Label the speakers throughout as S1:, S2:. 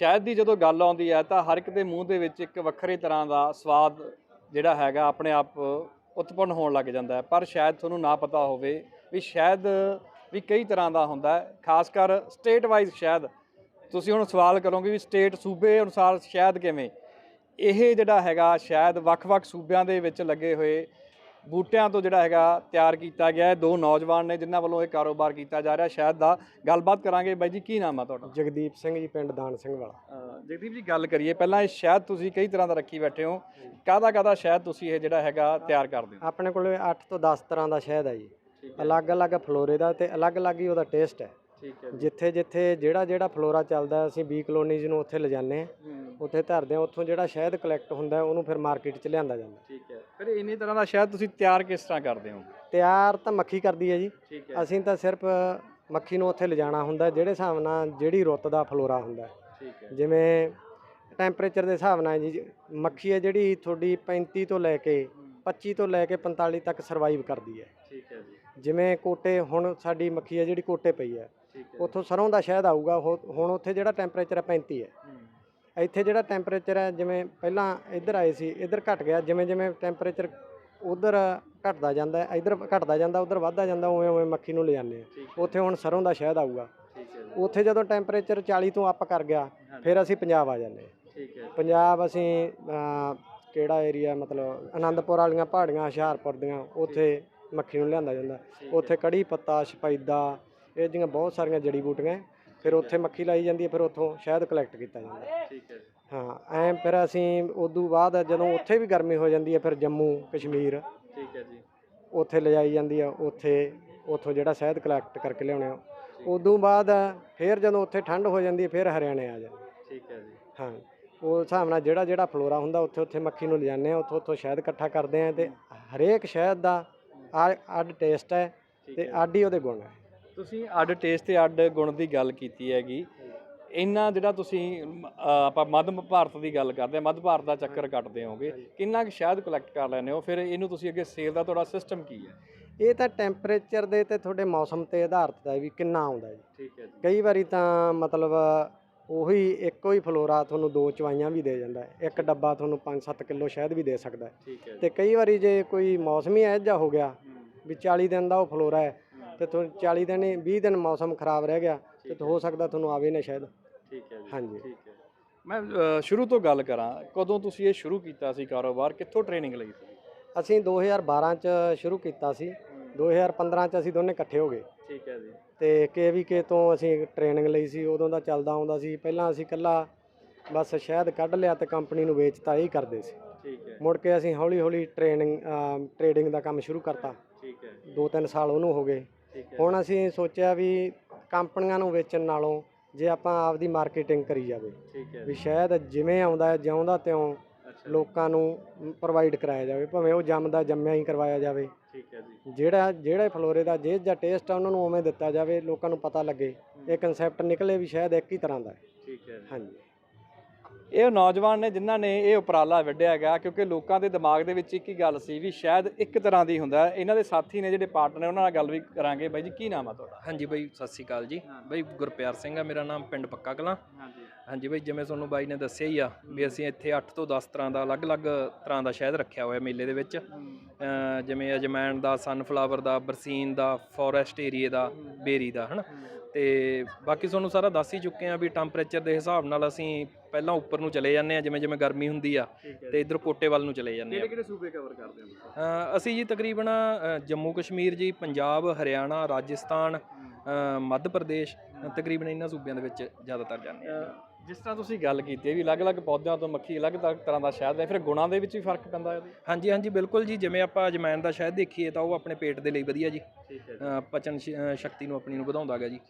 S1: ਸ਼ਹਿਦ ਦੀ ਜਦੋਂ ਗੱਲ ਆਉਂਦੀ ਹੈ ਤਾਂ ਹਰ ਇੱਕ ਦੇ ਮੂੰਹ ਦੇ ਵਿੱਚ ਇੱਕ ਵੱਖਰੇ ਤਰ੍ਹਾਂ ਦਾ ਸਵਾਦ ਜਿਹੜਾ ਹੈਗਾ ਆਪਣੇ ਆਪ ਉਤਪੰਨ ਹੋਣ ਲੱਗ ਜਾਂਦਾ ਹੈ। ਪਰ ਸ਼ਾਇਦ ਤੁਹਾਨੂੰ ਨਾ ਪਤਾ ਹੋਵੇ ਵੀ ਸ਼ਾਇਦ ਵੀ ਕਈ ਤਰ੍ਹਾਂ ਦਾ ਹੁੰਦਾ ਹੈ। ਖਾਸ ਕਰ ਸਟੇਟ ਵਾਈਜ਼ ਸ਼ਾਇਦ ਤੁਸੀਂ ਹੁਣ ਸਵਾਲ ਕਰੋਗੇ ਵੀ ਸਟੇਟ ਸੂਬੇ ਅਨੁਸਾਰ ਸ਼ਾਇਦ ਕਿਵੇਂ? ਇਹ ਜਿਹੜਾ ਹੈਗਾ ਸ਼ਾਇਦ ਵੱਖ-ਵੱਖ ਸੂਬਿਆਂ ਦੇ ਵਿੱਚ ਲੱਗੇ ਹੋਏ ਬੂਟਿਆਂ ਤੋਂ ਜਿਹੜਾ ਹੈਗਾ ਤਿਆਰ ਕੀਤਾ ਗਿਆ ਹੈ। ਦੋ ਨੌਜਵਾਨ ਨੇ ਜਿਨ੍ਹਾਂ ਵੱਲੋਂ ਇਹ ਕਾਰੋਬਾਰ ਕੀਤਾ ਜਾ ਰਿਹਾ ਸ਼ਾਇਦ ਦਾ ਗੱਲਬਾਤ ਕਰਾਂਗੇ। ਬਾਈ ਜੀ ਕੀ ਨਾਮ ਆ ਤੁਹਾਡਾ?
S2: ਜਗਦੀਪ ਸਿੰਘ ਜੀ ਪਿੰਡ ਦਾਨ ਸਿੰਘ ਵਾਲਾ।
S1: ਅਹ ਜਗਦੀਪ ਜੀ ਗੱਲ ਕਰੀਏ। ਪਹਿਲਾਂ ਇਹ ਸ਼ਾਇਦ ਤੁਸੀਂ ਕਈ ਤਰ੍ਹਾਂ ਦਾ ਰੱਖੀ ਬੈਠੇ ਹੋ। ਕਾਹਦਾ ਕਾਹਦਾ ਸ਼ਾਇਦ ਤੁਸੀਂ ਇਹ ਜਿਹੜਾ ਹੈਗਾ ਤਿਆਰ ਕਰਦੇ ਹੋ?
S2: ਆਪਣੇ ਕੋਲੇ 8 ਤੋਂ 10 ਤਰ੍ਹਾਂ ਦਾ ਸ਼ਹਿਦ ਹੈ। ਜੀ ਅਲੱਗ-ਅਲੱਗ ਫਲੋਰੇ ਦਾ ਤੇ ਅਲੱਗ-ਅਲੱਗ ਹੀ ਉਹਦਾ ਟੇਸਟ ਹੈ।
S1: ਠੀਕ ਹੈ
S2: ਜਿੱਥੇ ਜਿੱਥੇ ਜਿਹੜਾ ਜਿਹੜਾ ਫਲੋਰਾ ਚੱਲਦਾ ਅਸੀਂ ਬੀ ਕਲੋਨੀਜ਼ ਨੂੰ ਉੱਥੇ ਲਿਜਾਣੇ ਆ ਉੱਥੇ ਧਰਦੇ ਆ ਉੱਥੋਂ ਜਿਹੜਾ ਸ਼ਹਿਦ ਕਲੈਕਟ ਹੁੰਦਾ ਹੈ, ਉਹਨੂੰ ਫਿਰ ਮਾਰਕੀਟ 'ਚ ਲਿਆਂਦਾ ਜਾਂਦਾ
S1: ਹੈ। ਫਿਰ ਇੰਨੀ ਤਰ੍ਹਾਂ ਦਾ ਸ਼ਾਇਦ ਤੁਸੀਂ ਤਿਆਰ ਕਿਸ ਤਰ੍ਹਾਂ ਕਰਦੇ ਹੋ?
S2: ਤਿਆਰ ਤਾਂ ਮੱਖੀ ਕਰਦੀ ਹੈ ਜੀ।
S1: ਠੀਕ
S2: ਅਸੀਂ ਤਾਂ ਸਿਰਫ ਮੱਖੀ ਨੂੰ ਉੱਥੇ ਲਿਜਾਣਾ ਹੁੰਦਾ ਜਿਹੜੇ ਹਿਸਾਬ ਨਾਲ ਜਿਹੜੀ ਰੁੱਤ ਦਾ ਫਲੋਰਾ ਹੁੰਦਾ। ਹੈ।
S1: ਠੀਕ ਹੈ।
S2: ਜਿਵੇਂ ਟੈਂਪਰੇਚਰ ਦੇ ਹਿਸਾਬ ਨਾਲ ਜੀ ਮੱਖੀ ਹੈ ਜਿਹੜੀ ਤੁਹਾਡੀ 35 ਤੋਂ ਲੈ ਕੇ 25 ਤੋਂ ਲੈ ਕੇ 45 ਤੱਕ ਸਰਵਾਈਵ ਕਰਦੀ ਹੈ।
S1: ਠੀਕ ਹੈ ਜੀ।
S2: ਜਿਵੇਂ ਕੋਟੇ ਹੁਣ ਸਾਡੀ ਮੱਖੀ ਹੈ ਜਿਹੜੀ ਕੋਟੇ ਪਈ ਹੈ। ਉੱਥੋਂ ਸਰੋਂ ਦਾ ਸ਼ਹਿਦ ਆਊਗਾ ਹੁਣ ਉੱਥੇ ਜਿਹੜਾ ਟੈਂਪਰੇਚਰ ਹੈ 35 ਹੈ। ਇੱਥੇ ਜਿਹੜਾ ਟੈਂਪਰੇਚਰ ਹੈ ਜਿਵੇਂ ਪਹਿਲਾਂ ਇੱਧਰ ਆਏ ਸੀ ਇੱਧਰ ਘਟ ਗਿਆ ਜਿਵੇਂ ਜਿਵੇਂ ਟੈਂਪਰੇਚਰ ਉਧਰ ਘਟਦਾ ਜਾਂਦਾ ਹੈ ਇੱਧਰ ਘਟਦਾ ਜਾਂਦਾ ਉਧਰ ਵੱਧਦਾ ਜਾਂਦਾ ਉਵੇਂ ਉਵੇਂ ਮੱਖੀ ਨੂੰ ਲਿਜਾਂਦੇ ਆ। ਉੱਥੇ ਹੁਣ ਸਰੋਂ ਦਾ ਸ਼ਹਿਦ ਆਊਗਾ। ਉੱਥੇ ਜਦੋਂ ਟੈਂਪਰੇਚਰ 40 ਤੋਂ ਅੱਪ ਕਰ ਗਿਆ ਫਿਰ ਅਸੀਂ ਪੰਜਾਬ ਆ ਜਾਂਦੇ
S1: ਠੀਕ ਹੈ।
S2: ਪੰਜਾਬ ਅਸੀਂ ਕਿਹੜਾ ਏਰੀਆ ਮਤਲਬ ਆਨੰਦਪੁਰ ਵਾਲੀਆਂ ਪਹਾੜੀਆਂ ਹੁਸ਼ਿਆਰਪੁਰ ਦੀਆਂ ਉੱਥੇ ਮੱਖੀ ਨੂੰ ਲਿਆਂਦਾ ਜਾਂਦਾ। ਉੱਥੇ ਕੜੀ ਪੱਤਾ ਸ਼ਪੈਦਾ ਇਹ ਜਿਹੀਆਂ ਬਹੁਤ ਸਾਰੀਆਂ ਜੜੀ ਬੂਟੀਆਂ। ਫਿਰ ਉੱਥੇ ਮੱਖੀ ਲਾਈ ਜਾਂਦੀ ਹੈ ਫਿਰ ਉੱਥੋਂ ਸ਼ਹਿਦ ਕਲੈਕਟ ਕੀਤਾ ਜਾਂਦਾ ਹੈ।
S1: ਠੀਕ ਹੈ
S2: ਹਾਂ ਐਂ ਫਿਰ ਅਸੀਂ ਉਦੋਂ ਬਾਅਦ ਜਦੋਂ ਉੱਥੇ ਵੀ ਗਰਮੀ ਹੋ ਜਾਂਦੀ ਹੈ ਫਿਰ ਜੰਮੂ ਕਸ਼ਮੀਰ
S1: ਠੀਕ ਹੈ ਜੀ।
S2: ਉੱਥੇ ਲਿਜਾਈ ਜਾਂਦੀ ਆ ਉੱਥੇ ਉੱਥੋਂ ਜਿਹੜਾ ਸ਼ਹਿਦ ਕਲੈਕਟ ਕਰਕੇ ਲਿਆਉਣੇ ਆ। ਉਦੋਂ ਬਾਅਦ ਫਿਰ ਜਦੋਂ ਉੱਥੇ ਠੰਡ ਹੋ ਜਾਂਦੀ ਹੈ ਫਿਰ ਹਰਿਆਣੇ ਆ ਜਾਂਦੇ
S1: ਠੀਕ ਹੈ ਜੀ।
S2: ਹਾਂ ਉਹ ਹਿਸਾਬ ਨਾਲ ਜਿਹੜਾ ਜਿਹੜਾ ਫਲੋਰਾ ਹੁੰਦਾ ਉੱਥੇ ਉੱਥੇ ਮੱਖੀ ਨੂੰ ਲਿਜਾਣੇ ਆ ਉੱਥੋਂ ਉੱਥੋਂ ਸ਼ਹਿਦ ਇਕੱਠਾ ਕਰਦੇ ਆ ਤੇ ਹਰੇਕ ਸ਼ਹਿਦ ਦਾ ਆ- ਅੱਡ ਟੇਸਟ ਹੈ ਤੇ ਅੱਡ ਹੀ ਉਹਦੇ ਗੁਣ ਹੈ।
S1: ਤੁਸੀਂ ਅੱਡ ਟੇਸਟ ਤੇ ਅੱਡ ਗੁਣ ਦੀ ਗੱਲ ਕੀਤੀ ਹੈਗੀ। ਇੰਨਾ ਜਿਹੜਾ ਤੁਸੀਂ ਆਪਾਂ ਮੱਧ ਭਾਰਤ ਦੀ ਗੱਲ ਕਰਦੇ ਆ ਮੱਧ ਭਾਰਤ ਦਾ ਚੱਕਰ ਕੱਟਦੇ ਹੋਗੇ ਕਿੰਨਾ ਕੁ ਸ਼ਹਿਦ ਕਲੈਕਟ ਕਰ ਲੈਂਦੇ ਹੋ? ਫਿਰ ਇਹਨੂੰ ਤੁਸੀਂ ਅੱਗੇ ਸੇਲ ਦਾ ਤੁਹਾਡਾ ਸਿਸਟਮ ਕੀ ਹੈ?
S2: ਇਹ ਤਾਂ ਟੈਂਪਰੇਚਰ ਦੇ ਤੇ ਤੁਹਾਡੇ ਮੌਸਮ ਤੇ ਆਧਾਰਿਤ ਹੈ ਵੀ ਕਿੰਨਾ ਆਉਂਦਾ ਜੀ
S1: ਠੀਕ ਹੈ ਜੀ।
S2: ਕਈ ਵਾਰੀ ਤਾਂ ਮਤਲਬ ਉਹੀ ਇੱਕੋ ਹੀ ਫਲੋਰਾ ਤੁਹਾਨੂੰ ਦੋ ਚਵਾਈਆਂ ਵੀ ਦੇ ਜਾਂਦਾ ਇੱਕ ਡੱਬਾ ਤੁਹਾਨੂੰ 5-7 ਕਿਲੋ ਸ਼ਹਿਦ ਵੀ ਦੇ ਸਕਦਾ ਤੇ ਕਈ ਵਾਰੀ ਜੇ ਕੋਈ ਮੌਸਮੀ ਜਿਹਾ ਹੋ ਗਿਆ ਵੀ 40 ਦਿਨ ਦਾ ਉਹ ਫਲੋਰਾ ਹੈ ਤੇ ਤੁਹਾਨੂੰ 40 ਦਿਨ ਹੀ 20 ਦਿਨ ਮੌਸਮ ਖਰਾਬ ਰਹਿ ਗਿਆ ਤੇ ਹੋ ਸਕਦਾ ਤੁਹਾਨੂੰ ਆਵੇ ਨਾ ਸ਼ਾਇਦ।
S1: ਠੀਕ ਹੈ ਜੀ
S2: ਹਾਂਜੀ।
S1: ਠੀਕ ਹੈ। ਮੈਂ ਅ, ਸ਼ੁਰੂ ਤੋਂ ਗੱਲ ਕਰਾਂ ਕਦੋਂ ਤੁਸੀਂ ਇਹ ਸ਼ੁਰੂ ਕੀਤਾ ਸੀ ਕਾਰੋਬਾਰ? ਕਿੱਥੋਂ ਟ੍ਰੇਨਿੰਗ ਲਈ ਸੀ?
S2: ਅਸੀਂ 2012 ਚ ਸ਼ੁਰੂ ਕੀਤਾ ਸੀ 2015 ਚ ਅਸੀਂ ਦੋਨੇ ਇਕੱਠੇ ਹੋ ਗਏ।
S1: ਠੀਕ ਹੈ ਜੀ।
S2: ਤੇ ਕੇਵੀਕੇ ਤੋਂ ਅਸੀਂ ਟ੍ਰੇਨਿੰਗ ਲਈ ਸੀ ਉਦੋਂ ਦਾ ਚੱਲਦਾ ਆਉਂਦਾ ਸੀ। ਪਹਿਲਾਂ ਅਸੀਂ ਇਕੱਲਾ ਬਸ ਸ਼ਹਿਦ ਕੱਢ ਲਿਆ ਤੇ ਕੰਪਨੀ ਨੂੰ ਵੇਚਤਾ ਇਹ ਕਰਦੇ ਸੀ।
S1: ਠੀਕ ਹੈ।
S2: ਮੁੜ ਕੇ ਅਸੀਂ ਹੌਲੀ ਹੌਲੀ ਟ੍ਰੇਨਿੰਗ ਟ੍ਰੇਡਿੰਗ ਦਾ ਕੰਮ ਸ਼ੁਰੂ ਕਰਤਾ।
S1: ਠੀਕ ਹੈ।
S2: 2-3 ਸਾਲ ਉਹਨੂੰ ਹੋ ਗਏ। ਹੁਣ ਅਸੀਂ ਸੋਚਿਆ ਵੀ ਕੰਪਨੀਆਂ ਨੂੰ ਵੇਚਣ ਨਾਲੋਂ ਜੇ ਆਪਾਂ ਆਪਦੀ ਮਾਰਕੀਟਿੰਗ ਕਰੀ ਜਾਵੇ
S1: ਠੀਕ ਹੈ
S2: ਵੀ ਸ਼ਾਇਦ ਜਿਵੇਂ ਆਉਂਦਾ ਹੈ ਜਿਉਂਦਾ ਤਿਉਂ ਲੋਕਾਂ ਨੂੰ ਪ੍ਰੋਵਾਈਡ ਕਰਾਇਆ ਜਾਵੇ ਭਾਵੇਂ ਉਹ ਜੰਮਦਾ ਜੰਮਿਆ ਹੀ ਕਰਵਾਇਆ ਜਾਵੇ।
S1: ਠੀਕ ਹੈ ਜੀ।
S2: ਜਿਹੜਾ ਜਿਹੜੇ ਫਲੋਰੇ ਦਾ ਜੇ ਜਾਂ ਟੇਸਟ ਆ ਉਹਨਾਂ ਨੂੰ ਉਵੇਂ ਦਿੱਤਾ ਜਾਵੇ ਲੋਕਾਂ ਨੂੰ ਪਤਾ ਲੱਗੇ ਇਹ ਕਨਸੈਪਟ ਨਿਕਲੇ ਵੀ ਸ਼ਾਇਦ ਇੱਕ ਹੀ ਤਰ੍ਹਾਂ ਦਾ ਹੈ।
S1: ਠੀਕ ਹੈ ਜੀ।
S2: ਹਾਂਜੀ।
S1: ਇਹ ਨੌਜਵਾਨ ਨੇ ਜਿਨ੍ਹਾਂ ਨੇ ਇਹ ਉਪਰਾਲਾ ਵਿੱਢਿਆ ਹੈਗਾ ਕਿਉਂਕਿ ਲੋਕਾਂ ਦੇ ਦਿਮਾਗ ਦੇ ਵਿੱਚ ਇੱਕ ਹੀ ਗੱਲ ਸੀ ਵੀ ਸ਼ਾਇਦ ਇੱਕ ਤਰ੍ਹਾਂ ਦੀ ਹੁੰਦਾ। ਇਹਨਾਂ ਦੇ ਸਾਥੀ ਨੇ ਜਿਹੜੇ ਪਾਰਟਨਰ ਉਹਨਾਂ ਨਾਲ ਗੱਲ ਵੀ ਕਰਾਂਗੇ। ਬਾਈ ਜੀ ਕੀ ਨਾਮ ਆ ਤੁਹਾਡਾ?
S3: ਹਾਂਜੀ ਬਾਈ ਸਤਿ ਸ਼੍ਰੀ ਅਕਾਲ ਜੀ। ਬਾਈ ਗੁਰਪਿਆਰ ਸਿੰਘ ਆ ਮੇਰਾ ਨਾਮ ਪਿੰਡ ਪੱਕਾ ਕਲਾਂ।
S1: ਹਾਂਜੀ।
S3: ਹਾਂਜੀ ਬਾਈ ਜਿਵੇਂ ਤੁਹਾਨੂੰ ਬਾਈ ਨੇ ਦੱਸਿਆ ਹੀ ਆ ਵੀ ਅਸੀਂ ਇੱਥੇ 8 ਤੋਂ 10 ਤਰ੍ਹਾਂ ਦਾ ਅਲੱਗ-ਅਲੱਗ ਤਰ੍ਹਾਂ ਦਾ ਸ਼ਹਿਦ ਰੱਖਿਆ ਹੋਇਆ ਮੇਲੇ ਦੇ ਵਿੱਚ। ਜਿਵੇਂ ਅਜਮੈਨ ਦਾ ਸਨਫਲਾਵਰ ਦਾ ਬਰਸੀਨ ਦਾ ਫੋਰੈਸਟ ਏਰੀਏ ਦਾ ਬੇਰੀ ਦਾ ਹਨਾ? ਤੇ ਬਾਕੀ ਤੁਹਾਨੂੰ ਸਾਰਾ ਦੱਸ ਹੀ ਚੁੱਕੇ ਆ ਵੀ ਟੈਂਪਰੇਚਰ ਦੇ ਹਿਸਾਬ ਨਾਲ ਅਸੀਂ ਪਹਿਲਾਂ ਉੱਪਰ ਨੂੰ ਚਲੇ ਜਾਂਦੇ ਆ ਜਿਵੇਂ ਜਿਵੇਂ ਗਰਮੀ ਹੁੰਦੀ ਆ ਤੇ ਇਧਰ ਕੋਟੇ ਵੱਲ ਨੂੰ ਚਲੇ ਜਾਂਦੇ ਆ
S1: ਕਿਹੜੇ ਕਿਹੜੇ ਸੂਬੇ ਕਵਰ ਕਰਦੇ
S3: ਅ, ਅਸੀਂ ਜੀ ਤਕਰੀਬਨ ਜੰਮੂ ਕਸ਼ਮੀਰ ਜੀ ਪੰਜਾਬ ਹਰਿਆਣਾ ਰਾਜਸਥਾਨ ਮੱਧ ਪ੍ਰਦੇਸ਼ ਤਕਰੀਬਨ ਇਹਨਾਂ ਸੂਬਿਆਂ ਦੇ ਵਿੱਚ ਜ਼ਿਆਦਾਤਰ ਜਾਂਦੇ ਆ
S1: ਜਿਸ ਤਰ੍ਹਾਂ ਤੁਸੀਂ ਗੱਲ ਕੀਤੀ ਹੈ ਵੀ ਅਲੱਗ-ਅਲੱਗ ਪੌਦਿਆਂ ਤੋਂ ਮੱਖੀ ਅਲੱਗ-ਅਲੱਗ ਤਰ੍ਹਾਂ ਦਾ ਸ਼ਹਿਦ ਹੈ ਫਿਰ ਗੁਣਾਂ ਦੇ ਵਿੱਚ ਵੀ ਫ਼ਰਕ ਪੈਂਦਾ ਹੈ
S3: ਹਾਂਜੀ ਹਾਂਜੀ ਬਿਲਕੁਲ ਜੀ ਜਿਵੇਂ ਆਪਾਂ ਅਜਮੈਨ ਦਾ ਸ਼ਹਿਦ ਦੇਖੀਏ ਤਾਂ ਉਹ ਆਪਣੇ ਪੇਟ ਦੇ ਲਈ ਵਧੀਆ ਜੀ। ਪਚਨ ਸ਼ਕਤੀ ਨੂੰ ਆਪਣੀ ਨੂੰ ਵਧਾਉਂਦਾ ਹੈਗਾ ਜੀ।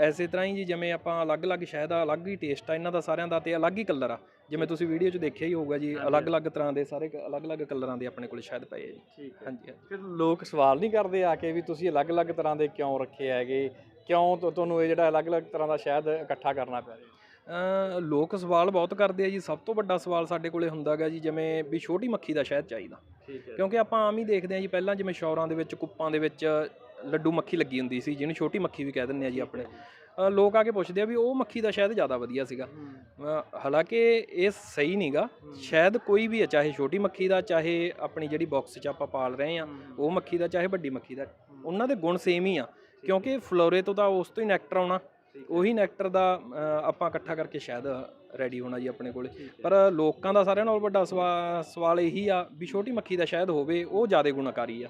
S3: ਐਸੇ ਤਰ੍ਹਾਂ ਹੀ ਜੀ ਜਿਵੇਂ ਆਪਾਂ ਅਲੱਗ-ਅਲੱਗ ਸ਼ਹਿਦ ਆ ਅਲੱਗ ਹੀ ਟੇਸਟ ਆ ਇਹਨਾਂ ਦਾ ਸਾਰਿਆਂ ਦਾ ਤੇ ਅਲੱਗ ਹੀ ਕਲਰ ਆ। ਜਿਵੇਂ ਤੁਸੀਂ ਵੀਡੀਓ 'ਚ ਦੇਖਿਆ ਹੀ ਹੋਊਗਾ ਜੀ ਅਲੱਗ-ਅਲੱਗ ਤਰ੍ਹਾਂ ਦੇ ਸਾਰੇ ਅਲੱਗ-ਅਲੱਗ ਕਲਰਾਂ ਦੇ ਆਪਣੇ ਕੋਲ ਸ਼ਹਿਦ ਪਏ ਆ ਜੀ। ਹਾਂਜੀ ਹਾਂਜੀ।
S1: ਫਿਰ ਲੋਕ ਸਵਾਲ ਨਹੀਂ ਕਰਦੇ ਆ ਕੇ ਵੀ ਤੁਸੀਂ ਅਲੱਗ-ਅਲੱਗ ਤਰ੍ਹਾਂ ਦੇ ਕਿਉਂ ਰੱਖੇ ਹੈਗੇ? ਕਿਉਂ ਤੁਹਾਨੂੰ ਇਹ ਜਿਹੜਾ ਅਲੱਗ-ਅਲੱਗ ਤਰ੍ਹਾਂ ਦਾ ਸ਼ਹਿਦ ਇਕੱਠਾ ਕਰਨਾ ਪੈ ਰਿਹਾ
S3: ਲੋਕ ਸਵਾਲ ਬਹੁਤ ਕਰਦੇ ਆ ਜੀ। ਸਭ ਤੋਂ ਵੱਡਾ ਸਵਾਲ ਸਾਡੇ ਕੋਲੇ ਹੁੰਦਾ ਗਾ ਜੀ ਜਿਵੇਂ ਵੀ ਛੋਟੀ ਮੱਖੀ ਦਾ ਸ਼ਹਿਦ ਚਾਹੀਦਾ। ਕਿਉਂਕਿ ਆਪਾਂ ਆਮ ਹੀ ਦੇਖਦੇ ਆ ਜੀ ਪਹਿਲਾਂ ਜਿਵੇਂ ਸ਼ੌਰਾਂ ਦੇ ਵਿੱਚ ਕੁੱਪਾਂ ਦੇ ਵਿੱਚ ਲੱਡੂ ਮੱਖੀ ਲੱਗੀ ਹੁੰਦੀ ਸੀ ਜਿਹਨੂੰ ਛੋਟੀ ਮੱਖੀ ਵੀ ਕਹਿ ਦਿੰਦੇ ਆ ਜੀ ਆਪਣੇ। ਲੋਕ ਆ ਕੇ ਪੁੱਛਦੇ ਆ ਵੀ ਉਹ ਮੱਖੀ ਦਾ ਸ਼ਾਇਦ ਜ਼ਿਆਦਾ ਵਧੀਆ ਸੀਗਾ। ਹਾਲਾਂਕਿ ਇਹ ਸਹੀ ਨਹੀਂਗਾ ਸ਼ਾਇਦ ਕੋਈ ਵੀ ਹੈ ਚਾਹੇ ਛੋਟੀ ਮੱਖੀ ਦਾ ਚਾਹੇ ਆਪਣੀ ਜਿਹੜੀ ਬਾਕਸ 'ਚ ਆਪਾਂ ਪਾਲ ਰਹੇ ਆ ਉਹ ਮੱਖੀ ਦਾ ਚਾਹੇ ਵੱਡੀ ਮੱਖੀ ਦਾ ਉਹਨਾਂ ਦੇ ਗੁਣ ਸੇਮ ਹੀ ਆ। ਕਿਉਂਕਿ ਫਲੋਰੇ ਤੋਂ ਤਾਂ ਉਸ ਤੋਂ ਹੀ ਨੈਕਟਰ ਆਉਣਾ। ਉਹੀ ਨੈਕਟਰ ਦਾ ਆਪਾਂ ਇਕੱਠਾ ਕਰਕੇ ਸ਼ਾਇਦ ਰੈਡੀ ਹੋਣਾ ਜੀ ਆਪਣੇ ਕੋਲੇ। ਪਰ ਲੋਕਾਂ ਦਾ ਸਾਰਿਆਂ ਨਾਲੋਂ ਵੱਡਾ ਸਵਾ- ਸਵਾਲ ਇਹੀ ਆ ਵੀ ਛੋਟੀ ਮੱਖੀ ਦਾ ਸ਼ਾਇਦ ਹੋਵੇ ਉਹ ਜ਼ਿਆਦਾ ਗੁਣਕਾਰੀ ਆ।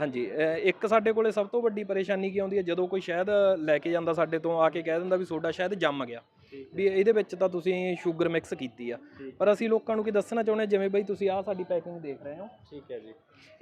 S3: ਹਾਂਜੀ ਇੱਕ ਸਾਡੇ ਕੋਲੇ ਸਭ ਤੋਂ ਵੱਡੀ ਪਰੇਸ਼ਾਨੀ ਕੀ ਆਉਂਦੀ ਹੈ ਜਦੋਂ ਕੋਈ ਸ਼ਾਇਦ ਲੈ ਕੇ ਜਾਂਦਾ ਸਾਡੇ ਤੋਂ ਆ ਕੇ ਕਹਿ ਦਿੰਦਾ ਵੀ ਤੁਹਾਡਾ ਸ਼ਾਇਦ ਜੰਮ ਗਿਆ। ਵੀ ਇਹਦੇ ਵਿੱਚ ਤਾਂ ਤੁਸੀਂ ਸ਼ੂਗਰ ਮਿਕਸ ਕੀਤੀ ਆ। ਪਰ ਅਸੀਂ ਲੋਕਾਂ ਨੂੰ ਕੀ ਦੱਸਣਾ ਚਾਹੁੰਦੇ ਜਿਵੇਂ ਬਈ ਤੁਸੀਂ ਆਹ ਸਾਡੀ ਪੈਕਿੰਗ ਦੇਖ ਰਹੇ ਹੋ।
S1: ਠੀਕ ਹੈ ਜੀ।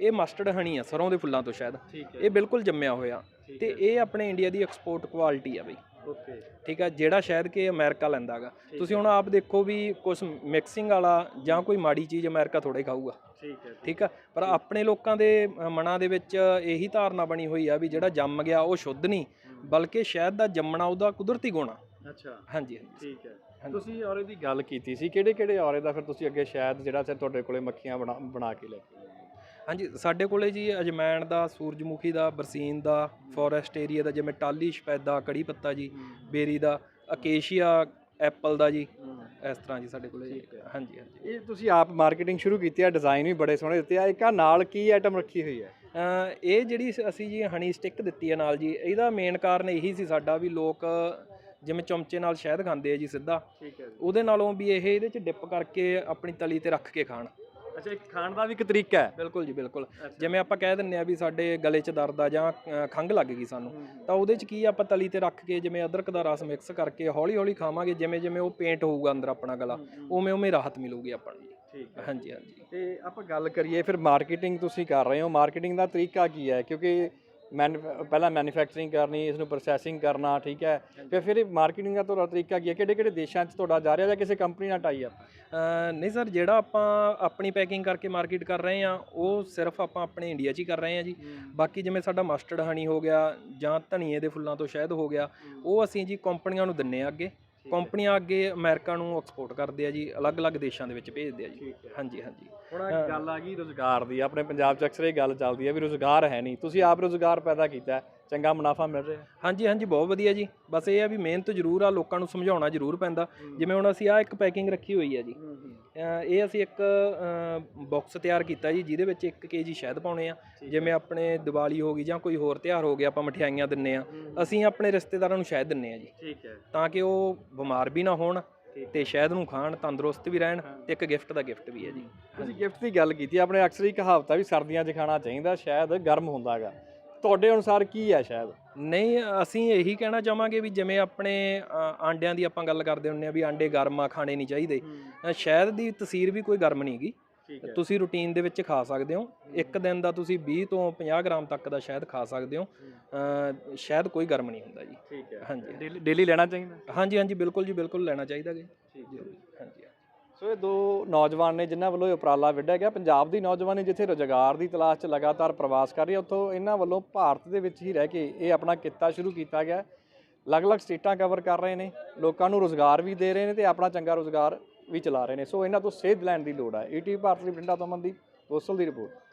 S3: ਇਹ ਮਸਟਰਡ ਹਣੀ ਆ ਸਰੋਂ ਦੇ ਫੁੱਲਾਂ ਤੋਂ ਸ਼ਾਇਦ। ਇਹ ਬਿਲਕੁਲ ਜੰਮਿਆ ਹੋਇਆ। ਤੇ ਇਹ ਆਪਣੇ ਇੰਡੀਆ ਦੀ ਐਕਸਪੋਰਟ ਕੁਆਲਿਟੀ ਆ ਬਈ।
S1: ਓਕੇ।
S3: ਠੀਕ ਆ ਜਿਹੜਾ ਸ਼ਾਇਦ ਕਿ ਅਮਰੀਕਾ ਲੈਂਦਾਗਾ ਤੁਸੀਂ ਹੁਣ ਆਪ ਦੇਖੋ ਵੀ ਕੁਝ ਮਿਕਸਿੰਗ ਵਾਲਾ ਜਾਂ ਕੋਈ ਮਾੜੀ ਚੀਜ਼ ਅਮਰੀਕਾ ਥੋੜੇ ਖਾਊਗਾ।
S1: ਠੀਕ ਹੈ
S3: ਠੀਕ ਆ ਪਰ ਆਪਣੇ ਲੋਕਾਂ ਦੇ ਮਨਾਂ ਦੇ ਵਿੱਚ ਇਹੀ ਧਾਰਨਾ ਬਣੀ ਹੋਈ ਆ ਵੀ ਜਿਹੜਾ ਜੰਮ ਗਿਆ ਉਹ ਸ਼ੁੱਧ ਨਹੀਂ ਬਲਕਿ ਸ਼ਹਿਦ ਦਾ ਜੰਮਣਾ ਉਹਦਾ ਕੁਦਰਤੀ ਗੁਣ ਆ।
S1: ਅੱਛਾ।
S3: ਹਾਂਜੀ ਹਾਂਜੀ।
S1: ਠੀਕ ਹੈ। ਤੁਸੀਂ ਔਰੇ ਦੀ ਗੱਲ ਕੀਤੀ ਸੀ ਕਿਹੜੇ ਕਿਹੜੇ ਔਰੇ ਦਾ ਫਿਰ ਤੁਸੀਂ ਅੱਗੇ ਸ਼ਾਇਦ ਜਿਹੜਾ ਤੁਹਾਡੇ ਕੋਲੇ ਮੱਖੀਆਂ ਬਣਾ ਬਣਾ ਕੇ ਲੈ ਕੇ?
S3: ਹਾਂਜੀ ਸਾਡੇ ਕੋਲੇ ਜੀ ਅਜਮੈਣ ਦਾ ਸੂਰਜਮੁਖੀ ਦਾ ਬਰਸੀਨ ਦਾ ਫੋਰੈਸਟ ਏਰੀਆ ਦਾ ਜਿਵੇਂ ਟਾਲੀ ਸ਼ਪੈਦਾ ਕੜੀ ਪੱਤਾ ਜੀ ਬੇਰੀ ਦਾ ਅਕੇਸ਼ੀਆ ਐਪਲ ਦਾ ਜੀ ਇਸ ਤਰ੍ਹਾਂ ਜੀ ਸਾਡੇ ਕੋਲੇ ਜੀ। ਹਾਂਜੀ ਹਾਂਜੀ।
S1: ਇਹ ਤੁਸੀਂ ਆਪ ਮਾਰਕੀਟਿੰਗ ਸ਼ੁਰੂ ਕੀਤੀ ਹੈ ਡਿਜ਼ਾਈਨ ਵੀ ਬੜੇ ਸੋਹਣੇ ਦਿੱਤੇ ਆ ਇੱਕ ਆ ਨਾਲ ਕੀ ਆਈਟਮ ਰੱਖੀ ਹੋਈ ਹੈ?
S3: ਇਹ ਜਿਹੜੀ ਅਸੀਂ ਜੀ ਹਨੀ ਸਟਿੱਕ ਦਿੱਤੀ ਹੈ ਨਾਲ ਜੀ ਇਹਦਾ ਮੇਨ ਕਾਰਨ ਇਹੀ ਸੀ ਸਾਡਾ ਵੀ ਲੋਕ ਜਿਵੇਂ ਚਮਚੇ ਨਾਲ ਸ਼ਹਿਦ ਖਾਂਦੇ ਆ ਜੀ ਸਿੱਧਾ
S1: ਠੀਕ ਹੈ ਜੀ।
S3: ਉਹਦੇ ਨਾਲੋਂ ਵੀ ਇਹ ਇਹਦੇ ਚ ਡਿਪ ਕਰਕੇ ਆਪਣੀ ਤਲੀ ਤੇ ਰੱਖ ਕੇ ਖਾਣ।
S1: ਅੱਛਾ ਇੱਕ ਖਾਣ ਦਾ ਵੀ ਇੱਕ ਤਰੀਕਾ ਹੈ।
S3: ਬਿਲਕੁਲ ਜੀ ਬਿਲਕੁਲ। ਜਿਵੇਂ ਆਪਾਂ ਕਹਿ ਦਿੰਨੇ ਆ ਵੀ ਸਾਡੇ ਗਲੇ 'ਚ ਦਰਦ ਆ ਜਾਂ ਖੰਘ ਲੱਗ ਗਈ ਸਾਨੂੰ ਤਾਂ ਉਹਦੇ 'ਚ ਕੀ ਆਪਾਂ ਤਲੀ ਤੇ ਰੱਖ ਕੇ ਜਿਵੇਂ ਅਦਰਕ ਦਾ ਰਸ ਮਿਕਸ ਕਰਕੇ ਹੌਲੀ ਹੌਲੀ ਖਾਵਾਂਗੇ ਜਿਵੇਂ ਜਿਵੇਂ ਉਹ ਪੇਂਟ ਹੋਊਗਾ ਅੰਦਰ ਆਪਣਾ ਗਲਾ ਉਵੇਂ ਉਵੇਂ ਰਾਹਤ ਮਿਲੂਗੀ ਆਪਾਂ ਨੂੰ।
S1: ਠੀਕ
S3: ਹਾਂਜੀ ਹਾਂਜੀ।
S1: ਤੇ ਆਪਾਂ ਗੱਲ ਕਰੀਏ ਫਿਰ ਮਾਰਕੀਟਿੰਗ ਤੁਸੀਂ ਕਰ ਰਹੇ ਹੋ। ਮਾਰਕੀਟਿੰਗ ਦਾ ਤਰੀਕਾ ਕੀ ਹੈ? ਕਿਉਂਕਿ ਮੈਨ ਪਹਿਲਾਂ ਮੈਨੂਫੈਕਚਰਿੰਗ ਕਰਨੀ ਇਸ ਨੂੰ ਪ੍ਰੋਸੈਸਿੰਗ ਕਰਨਾ ਠੀਕ ਹੈ। ਫਿਰ ਫਿਰ ਮਾਰਕੀਟਿੰਗ ਦਾ ਤੁਹਾਡਾ ਤਰੀਕਾ ਕੀ ਹੈ? ਕਿਹੜੇ ਕਿਹੜੇ ਦੇਸ਼ਾਂ 'ਚ ਤੁਹਾਡਾ ਜਾ ਰਿਹਾ ਜਾਂ ਕਿਸੇ ਕੰਪਨੀ ਨਾਲ ਟਾਈ
S3: ਅ, ਨਹੀਂ ਸਰ ਜਿਹੜਾ ਆਪਾਂ ਆਪਣੀ ਪੈਕਿੰਗ ਕਰਕੇ ਮਾਰਕੀਟ ਕਰ ਰਹੇ ਆ ਉਹ ਸਿਰਫ ਆਪਾਂ ਆਪਣੇ ਇੰਡੀਆ 'ਚ ਹੀ ਕਰ ਰਹੇ ਆ ਜੀ। ਬਾਕੀ ਜਿਵੇਂ ਸਾਡਾ ਮਸਟਰਡ ਹਨੀ ਹੋ ਗਿਆ ਜਾਂ ਧਨੀਏ ਦੇ ਫੁੱਲਾਂ ਤੋਂ ਸ਼ਹਿਦ ਹੋ ਗਿਆ ਉਹ ਅਸੀਂ ਜੀ ਕੰਪਨੀਆਂ ਨੂੰ ਦਿੰਨੇ ਆ ਅੱਗੇ। ਕੰਪਨੀਆਂ ਅੱਗੇ ਅਮਰੀਕਾ ਨੂੰ ਐਕਸਪੋਰਟ ਕਰਦੇ ਆ ਜੀ ਅਲੱਗ-ਅਲੱਗ ਦੇਸ਼ਾਂ ਦੇ ਵਿੱਚ ਭੇਜਦੇ ਆ ਜੀ। ਹਾਂਜੀ ਹਾਂਜੀ।
S1: ਹੁਣ ਆਹ ਗੱਲ ਆ ਗਈ ਰੋਜ਼ਗਾਰ ਦੀ ਆਪਣੇ ਪੰਜਾਬ 'ਚ ਅਕਸਰ ਇਹ ਗੱਲ ਚੱਲਦੀ ਹੈ ਵੀ ਰੋਜ਼ਗਾਰ ਹੈ ਨਹੀਂ। ਤੁਸੀਂ ਆਪ ਰੋਜ਼ਗਾਰ ਪੈਦਾ ਕੀਤਾ ਹੈ, ਚੰਗਾ ਮੁਨਾਫਾ ਮਿਲ ਰਿਹਾ।
S3: ਹਾਂਜੀ ਹਾਂਜੀ ਬਹੁਤ ਵਧੀਆ ਜੀ। ਬਸ ਇਹ ਆ ਵੀ ਮਿਹਨਤ ਜ਼ਰੂਰ ਆ ਲੋਕਾਂ ਨੂੰ ਸਮਝਾਉਣਾ ਜ਼ਰੂਰ ਪੈਂਦਾ। ਜਿਵੇਂ ਹੁਣ ਅਸੀਂ ਆ ਇੱਕ ਪੈਕਿੰਗ ਰੱਖੀ ਹੋਈ ਆ ਜੀ। ਇਹ ਅਸੀਂ ਇੱਕ ਬਾਕਸ ਤਿਆਰ ਕੀਤਾ ਜੀ ਜਿਹਦੇ ਵਿੱਚ 1 ਕੇਜੀ ਸ਼ਹਿਦ ਪਾਉਣੇ ਆ। ਜਿਵੇਂ ਆਪਣੇ ਦੀਵਾਲੀ ਹੋ ਗਈ ਜਾਂ ਕੋਈ ਹੋਰ ਤਿਉਹਾਰ ਹੋ ਗਿਆ ਆਪਾਂ ਮਠਿਆਈਆਂ ਦਿੰਨੇ ਆ। ਅਸੀਂ ਆਪਣੇ ਰਿਸ਼ਤੇਦਾਰਾਂ ਨੂੰ ਸ਼ਹਿਦ ਦਿੰਨੇ ਆ ਜੀ।
S1: ਠੀਕ ਹੈ।
S3: ਤਾਂ ਕਿ ਉਹ ਬਿਮਾਰ ਵੀ ਨਾ ਹੋਣ ਤੇ ਸ਼ਹਿਦ ਨੂੰ ਖਾਣ ਤੰਦਰੁਸਤ ਵੀ ਰਹਿਣ ਤੇ ਇੱਕ ਗਿਫਟ ਦਾ ਗਿਫਟ ਵੀ ਹੈ ਜੀ।
S1: ਤੁਸੀਂ ਗਿਫਟ ਦੀ ਗੱਲ ਕੀਤੀ ਆਪਣੇ ਅਕਸਰ ਹੀ ਕਹਾਵਤ ਆ ਵੀ ਸਰਦੀਆਂ 'ਚ ਖਾਣਾ ਚਾਹੀਦਾ ਸ਼ਾਇਦ ਗਰਮ ਹੁੰਦਾ ਹੈਗਾ। ਤੁਹਾਡੇ ਅਨੁਸਾਰ ਕੀ ਹੈ ਸ਼ਾਇਦ?
S3: ਨਹੀਂ ਅਸੀਂ ਇਹੀ ਕਹਿਣਾ ਚਾਹਾਂਗੇ ਵੀ ਜਿਵੇਂ ਆਪਣੇ ਆਂਡਿਆਂ ਦੀ ਆਪਾਂ ਗੱਲ ਕਰਦੇ ਹੁੰਨੇ ਆ ਵੀ ਆਂਡੇ ਗਰਮ ਆ ਖਾਣੇ ਨਹੀਂ ਚਾਹੀਦੇ। ਅ, ਸ਼ਹਿਦ ਦੀ ਤਸੀਰ ਵੀ ਕੋਈ ਗਰਮ ਨਹੀਂ ਹੈਗੀ। ਤੁਸੀਂ ਰੂਟੀਨ ਦੇ ਵਿੱਚ ਖਾ ਸਕਦੇ ਹੋ। ਇੱਕ ਦਿਨ ਦਾ ਤੁਸੀਂ 20 ਤੋਂ 50 ਗ੍ਰਾਮ ਤੱਕ ਦਾ ਸ਼ਹਿਦ ਖਾ ਸਕਦੇ ਹੋ। ਅ, ਸ਼ਹਿਦ ਕੋਈ ਗਰਮ ਨਹੀਂ ਹੁੰਦਾ ਜੀ।
S1: ਠੀਕ ਹੈ।
S3: ਹਾਂਜੀ।
S1: ਡੇਲੀ ਡੇਲੀ ਲੈਣਾ ਚਾਹੀਦਾ?
S3: ਹਾਂਜੀ ਹਾਂਜੀ ਬਿਲਕੁਲ ਜੀ ਬਿਲਕੁਲ ਲੈਣਾ ਚਾਹੀਦਾ ਜੀ।
S1: ਠੀਕ ਸੋ ਇਹ ਦੋ ਨੌਜਵਾਨ ਨੇ ਜਿਨ੍ਹਾਂ ਵੱਲੋਂ ਇਹ ਉਪਰਾਲਾ ਵਿੱਢਿਆ ਗਿਆ। ਪੰਜਾਬ ਦੀ ਨੌਜਵਾਨੀ ਜਿੱਥੇ ਰੁਜ਼ਗਾਰ ਦੀ ਤਲਾਸ਼ 'ਚ ਲਗਾਤਾਰ ਪ੍ਰਵਾਸ ਕਰ ਰਹੀ ਹੈ, ਉੱਥੋਂ ਇਹਨਾਂ ਵੱਲੋਂ ਭਾਰਤ ਦੇ ਵਿੱਚ ਹੀ ਰਹਿ ਕੇ ਇਹ ਆਪਣਾ ਕਿੱਤਾ ਸ਼ੁਰੂ ਕੀਤਾ ਗਿਆ। ਅਲੱਗ-ਅਲੱਗ ਸਟੇਟਾਂ ਕਵਰ ਕਰ ਰਹੇ ਨੇ, ਲੋਕਾਂ ਨੂੰ ਰੁਜ਼ਗਾਰ ਵੀ ਦੇ ਰਹੇ ਨੇ ਤੇ ਆਪਣਾ ਚੰਗਾ ਰੁਜ਼ਗਾਰ ਵੀ ਚਲਾ ਰਹੇ ਨੇ। ਸੋ ਇਹਨਾਂ ਤੋਂ ਸੇਧ ਲੈਣ ਦੀ ਲੋੜ ਹੈ। ਈਟੀ ਭਾਰਤ ਦੀ ਬਠਿੰਡਾ ਤੋਂ ਅਮਨਦੀਪ ਕੋਸਲ ਦੀ ਰਿਪੋਰਟ।